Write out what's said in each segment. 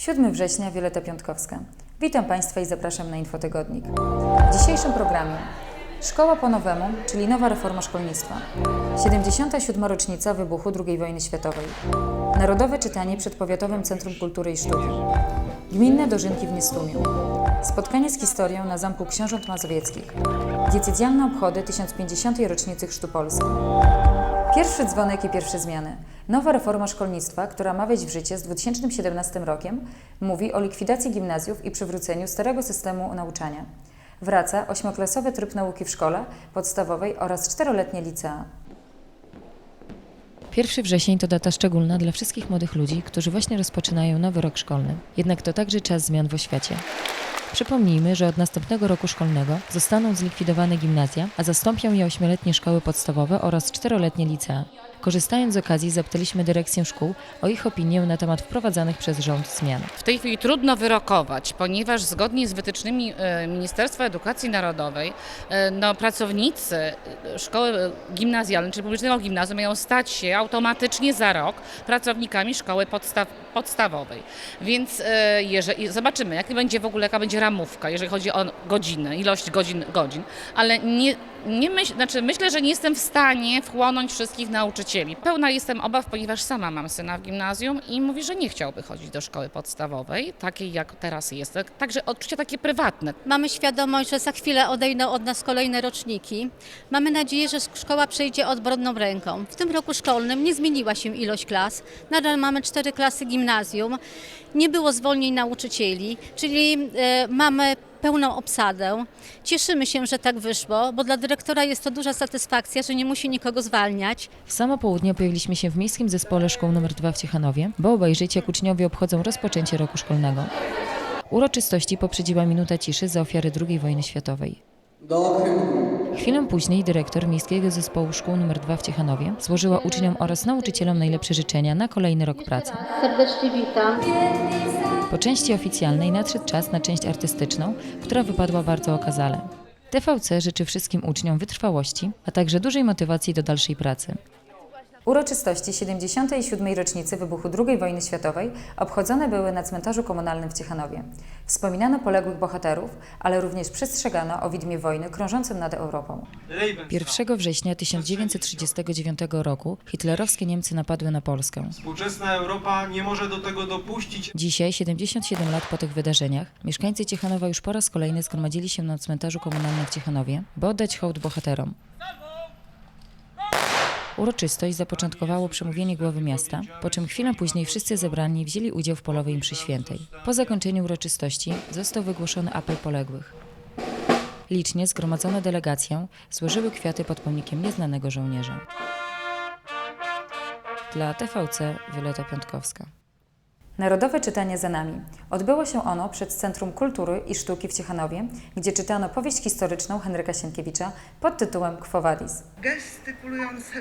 7 września, Wioleta Piątkowska. Witam Państwa i zapraszam na Infotygodnik. W dzisiejszym programie Szkoła po nowemu, czyli nowa reforma szkolnictwa. 77. rocznica wybuchu II wojny światowej. Narodowe czytanie przed Powiatowym Centrum Kultury i Sztuki. Gminne dożynki w Niestumiu. Spotkanie z historią na Zamku Książąt Mazowieckich. Diecezjalne obchody 1050. rocznicy Chrztu Polski. Pierwszy dzwonek i pierwsze zmiany. Nowa reforma szkolnictwa, która ma wejść w życie z 2017 rokiem, mówi o likwidacji gimnazjów i przywróceniu starego systemu nauczania. Wraca ośmioklasowy tryb nauki w szkole podstawowej oraz czteroletnie licea. 1 wrzesień to data szczególna dla wszystkich młodych ludzi, którzy właśnie rozpoczynają nowy rok szkolny. Jednak to także czas zmian w oświacie. Przypomnijmy, że od następnego roku szkolnego zostaną zlikwidowane gimnazja, a zastąpią je ośmioletnie szkoły podstawowe oraz czteroletnie licea. Korzystając z okazji zapytaliśmy dyrekcję szkół o ich opinię na temat wprowadzanych przez rząd zmian. W tej chwili trudno wyrokować, ponieważ zgodnie z wytycznymi e, Ministerstwa Edukacji Narodowej e, no, pracownicy e, szkoły gimnazjalnej czy publicznego gimnazjum mają stać się automatycznie za rok pracownikami szkoły podstaw, podstawowej. Więc jeżeli, zobaczymy, jaka będzie w ogóle jaka będzie ramówka, jeżeli chodzi o godziny, ilość godzin, godzin. ale nie, nie myśl, znaczy myślę, że nie jestem w stanie wchłonąć wszystkich nauczycieli. Pełna jestem obaw, ponieważ sama mam syna w gimnazjum i mówi, że nie chciałby chodzić do szkoły podstawowej, takiej jak teraz jest. Także odczucia takie prywatne. Mamy świadomość, że za chwilę odejdą od nas kolejne roczniki. Mamy nadzieję, że szkoła przejdzie odbrodną ręką. W tym roku szkolnym nie zmieniła się ilość klas. Nadal mamy cztery klasy gimnazjum. Nie było zwolnień nauczycieli, czyli e, mamy pełną obsadę. Cieszymy się, że tak wyszło, bo dla dyrektora jest to duża satysfakcja, że nie musi nikogo zwalniać. W samo południe pojawiliśmy się w Miejskim Zespole Szkół nr 2 w Ciechanowie, by obejrzeć jak uczniowie obchodzą rozpoczęcie roku szkolnego. Uroczystości poprzedziła minuta ciszy za ofiary II wojny światowej. Do hymnu. Chwilę później dyrektor Miejskiego Zespołu Szkół nr 2 w Ciechanowie złożyła uczniom oraz nauczycielom najlepsze życzenia na kolejny rok pracy. Serdecznie witam. Po części oficjalnej nadszedł czas na część artystyczną, która wypadła bardzo okazale. TVC życzy wszystkim uczniom wytrwałości, a także dużej motywacji do dalszej pracy. Uroczystości 77. rocznicy wybuchu II wojny światowej obchodzone były na cmentarzu komunalnym w Ciechanowie. Wspominano poległych bohaterów, ale również przestrzegano o widmie wojny krążącym nad Europą. 1 września 1939 roku hitlerowskie Niemcy napadły na Polskę. Współczesna Europa nie może do tego dopuścić. Dzisiaj, 77 lat po tych wydarzeniach, mieszkańcy Ciechanowa już po raz kolejny zgromadzili się na cmentarzu komunalnym w Ciechanowie, by oddać hołd bohaterom. Uroczystość zapoczątkowało przemówienie głowy miasta, po czym chwilę później wszyscy zebrani wzięli udział w polowej mszy świętej. Po zakończeniu uroczystości został wygłoszony apel poległych. Licznie zgromadzone delegacje złożyły kwiaty pod pomnikiem nieznanego żołnierza. Dla TVC Wioleta Piątkowska. Narodowe czytanie za nami. Odbyło się ono przed Centrum Kultury i Sztuki w Ciechanowie, gdzie czytano powieść historyczną Henryka Sienkiewicza pod tytułem Quo Vadis.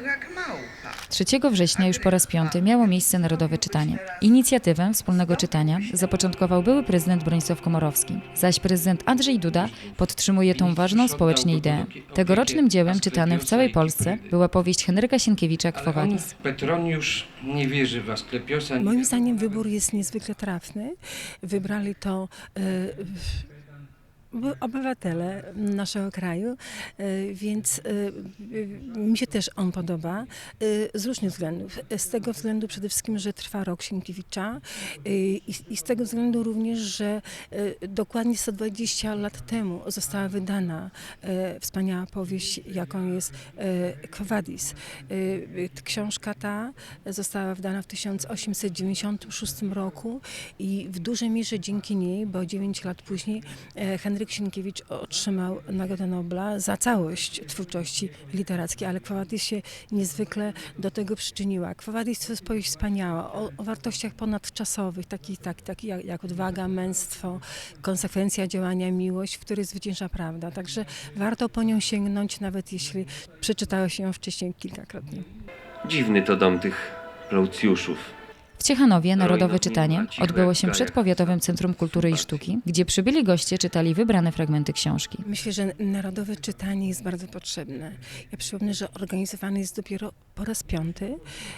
jak małpa. 3 września już po raz piąty miało miejsce Narodowe Czytanie. Inicjatywę wspólnego czytania zapoczątkował były prezydent Bronisław Komorowski, zaś prezydent Andrzej Duda podtrzymuje tą ważną społecznie ideę. Tegorocznym dziełem czytanym w całej Polsce była powieść Henryka Sienkiewicza Quo Vadis. Petroniusz nie wierzy w Asklepiosa. Moim zdaniem wybór jest niezwykle trafny. Wybrali to e, obywatele naszego kraju, e, więc e, mi się też on podoba e, z różnych względów. Z tego względu przede wszystkim, że trwa rok Sienkiewicza e, i z tego względu również, że e, dokładnie 120 lat temu została wydana e, wspaniała powieść, jaką jest e. E, e, Książka ta została wydana w 1896 roku i w dużej mierze dzięki niej, bo 9 lat później e, Henryk Sienkiewicz otrzymał Nagrodę Nobla za całość twórczości literackiej, ale Quo Vadis się niezwykle do tego przyczyniła. Quo Vadis to jest powieść wspaniała o, o wartościach ponadczasowych, takich tak, tak jak, jak odwaga, męstwo, konsekwencja działania, miłość, w której zwycięża prawda. Także warto po nią sięgnąć, nawet jeśli przeczytało się ją wcześniej kilkakrotnie. Dziwny to dom tych Klaucjuszów. W Ciechanowie Narodowe Czytanie odbyło się przed Powiatowym Centrum Kultury i Sztuki, gdzie przybyli goście czytali wybrane fragmenty książki. Myślę, że narodowe czytanie jest bardzo potrzebne. Ja przypomnę, że organizowane jest dopiero po raz piąty.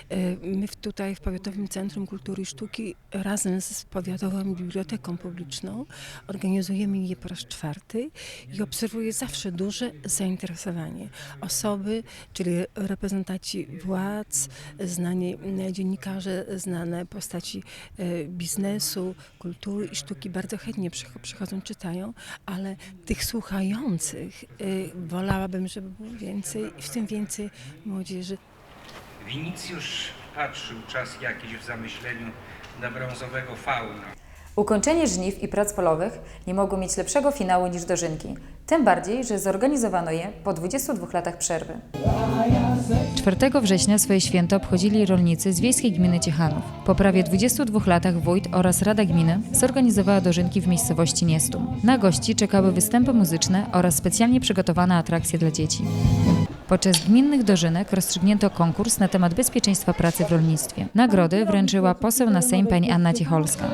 E, My tutaj w Powiatowym Centrum Kultury i Sztuki razem z Powiatową Biblioteką Publiczną organizujemy je po raz czwarty i obserwuję zawsze duże zainteresowanie. Osoby, czyli reprezentanci władz, znani m, dziennikarze, znane postaci e, biznesu, kultury i sztuki bardzo chętnie przycho- przychodzą, czytają, ale tych słuchających e, wolałabym, żeby było więcej w tym więcej młodzieży. Winicjusz patrzył czas jakiś w zamyśleniu na brązowego fauna. Ukończenie żniw i prac polowych nie mogło mieć lepszego finału niż dożynki. Tym bardziej, że zorganizowano je po 22 latach przerwy. 4 września swoje święto obchodzili rolnicy z wiejskiej gminy Ciechanów. Po prawie 22 latach wójt oraz Rada Gminy zorganizowała dożynki w miejscowości Niestum. Na gości czekały występy muzyczne oraz specjalnie przygotowane atrakcje dla dzieci. Podczas gminnych dożynek rozstrzygnięto konkurs na temat bezpieczeństwa pracy w rolnictwie. Nagrody wręczyła poseł na Sejm pani Anna Ciecholska.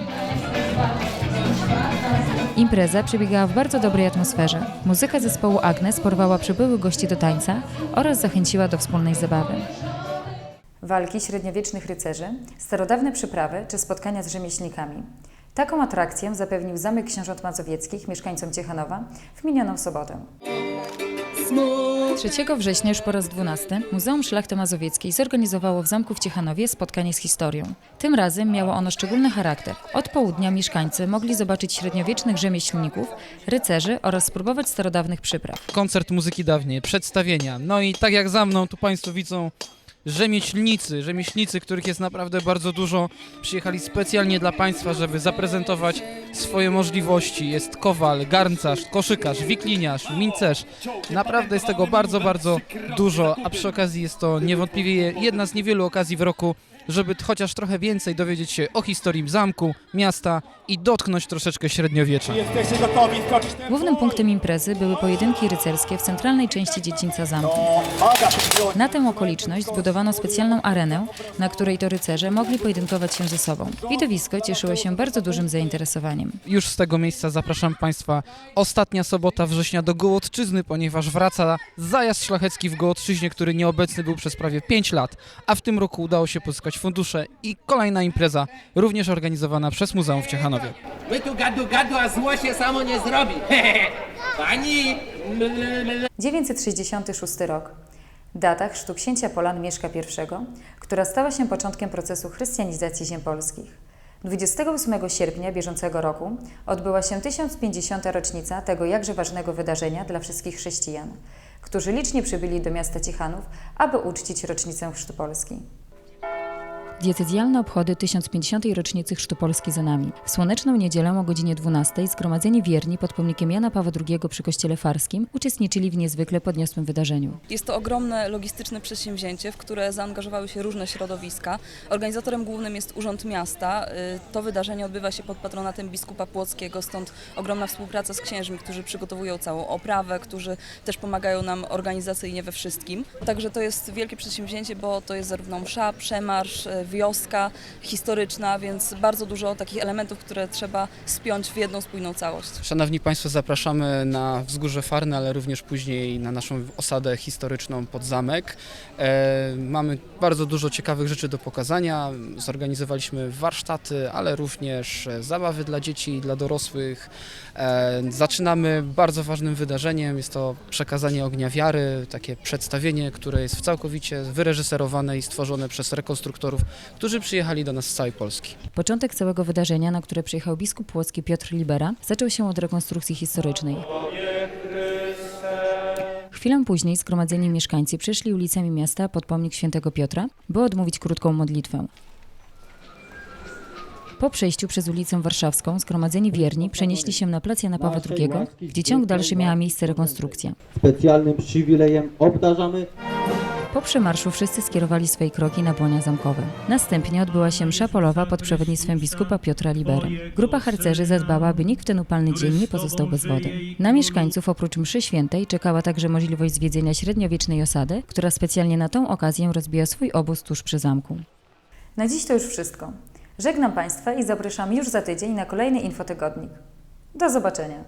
Impreza przebiegała w bardzo dobrej atmosferze. Muzyka zespołu Agnes porwała przybyłych gości do tańca oraz zachęciła do wspólnej zabawy. Walki średniowiecznych rycerzy, starodawne przyprawy czy spotkania z rzemieślnikami. Taką atrakcję zapewnił Zamek Książąt Mazowieckich mieszkańcom Ciechanowa w minioną sobotę. 3 września już po raz 12 Muzeum Szlachty Mazowieckiej zorganizowało w Zamku w Ciechanowie spotkanie z historią. Tym razem miało ono szczególny charakter. Od południa mieszkańcy mogli zobaczyć średniowiecznych rzemieślników, rycerzy oraz spróbować starodawnych przypraw. koncert muzyki dawniej, przedstawienia. No i tak jak za mną, tu Państwo widzą rzemieślnicy, rzemieślnicy, których jest naprawdę bardzo dużo. Przyjechali specjalnie dla Państwa, żeby zaprezentować swoje możliwości. Jest kowal, garncarz, koszykarz, wikliniarz, mincerz. Naprawdę jest tego bardzo, bardzo dużo, a przy okazji jest to niewątpliwie jedna z niewielu okazji w roku, żeby chociaż trochę więcej dowiedzieć się o historii zamku, miasta i dotknąć troszeczkę średniowiecza. Głównym punktem imprezy były pojedynki rycerskie w centralnej części dziedzińca zamku. Na tę okoliczność zbudowano specjalną arenę, na której to rycerze mogli pojedynkować się ze sobą. Widowisko cieszyło się bardzo dużym zainteresowaniem. Już z tego miejsca zapraszam Państwa ostatnia sobota września do Gołodczyzny, ponieważ wraca zajazd szlachecki w Gołodczyźnie, który nieobecny był przez prawie 5 lat, a w tym roku udało się pozyskać fundusze i kolejna impreza, również organizowana przez Muzeum w Ciechanowie. My tu gadu gadu, a zło się samo nie zrobi. Pani... 966 rok. Data chrztu księcia Polan Mieszka I, która stała się początkiem procesu chrystianizacji ziem polskich. 28 sierpnia bieżącego roku odbyła się 1050. rocznica tego jakże ważnego wydarzenia dla wszystkich chrześcijan, którzy licznie przybyli do miasta Ciechanów, aby uczcić rocznicę chrztu Polski. Diecezjalne obchody 1050. rocznicy Chrztu Polski za nami. W słoneczną niedzielę o godzinie 12 zgromadzeni wierni pod pomnikiem Jana Pawła II przy kościele farskim uczestniczyli w niezwykle podniosłym wydarzeniu. Jest to ogromne logistyczne przedsięwzięcie, w które zaangażowały się różne środowiska. Organizatorem głównym jest Urząd Miasta. Y, To wydarzenie odbywa się pod patronatem biskupa Płockiego, stąd ogromna współpraca z księżmi, którzy przygotowują całą oprawę, którzy też pomagają nam organizacyjnie we wszystkim. Także to jest wielkie przedsięwzięcie, bo to jest zarówno msza, przemarsz, y, wioska historyczna, więc bardzo dużo takich elementów, które trzeba spiąć w jedną spójną całość. Szanowni Państwo, zapraszamy na wzgórze Farny, ale również później na naszą osadę historyczną pod zamek. E, mamy bardzo dużo ciekawych rzeczy do pokazania. Zorganizowaliśmy warsztaty, ale również e, zabawy dla dzieci i dla dorosłych. E, zaczynamy bardzo ważnym wydarzeniem. Jest to przekazanie ognia wiary, takie przedstawienie, które jest całkowicie wyreżyserowane i stworzone przez rekonstruktorów, którzy przyjechali do nas z całej Polski. Początek całego wydarzenia, na które przyjechał biskup płocki Piotr Libera, zaczął się od rekonstrukcji historycznej. Chwilę później zgromadzeni mieszkańcy przeszli ulicami miasta pod pomnik świętego Piotra, by odmówić krótką modlitwę. Po przejściu przez ulicę Warszawską zgromadzeni wierni przenieśli się na plac Jana Pawła II, gdzie ciąg dalszy miała miejsce rekonstrukcja. Specjalnym przywilejem obdarzamy Po przemarszu wszyscy skierowali swoje kroki na błonia zamkowe. Następnie odbyła się msza polowa pod przewodnictwem biskupa Piotra Libery. Grupa harcerzy zadbała, by nikt w ten upalny dzień nie pozostał bez wody. Na mieszkańców oprócz mszy świętej czekała także możliwość zwiedzenia średniowiecznej osady, która specjalnie na tą okazję rozbija swój obóz tuż przy zamku. Na dziś to już wszystko. Żegnam Państwa i zapraszam już za tydzień na kolejny infotygodnik. Do zobaczenia.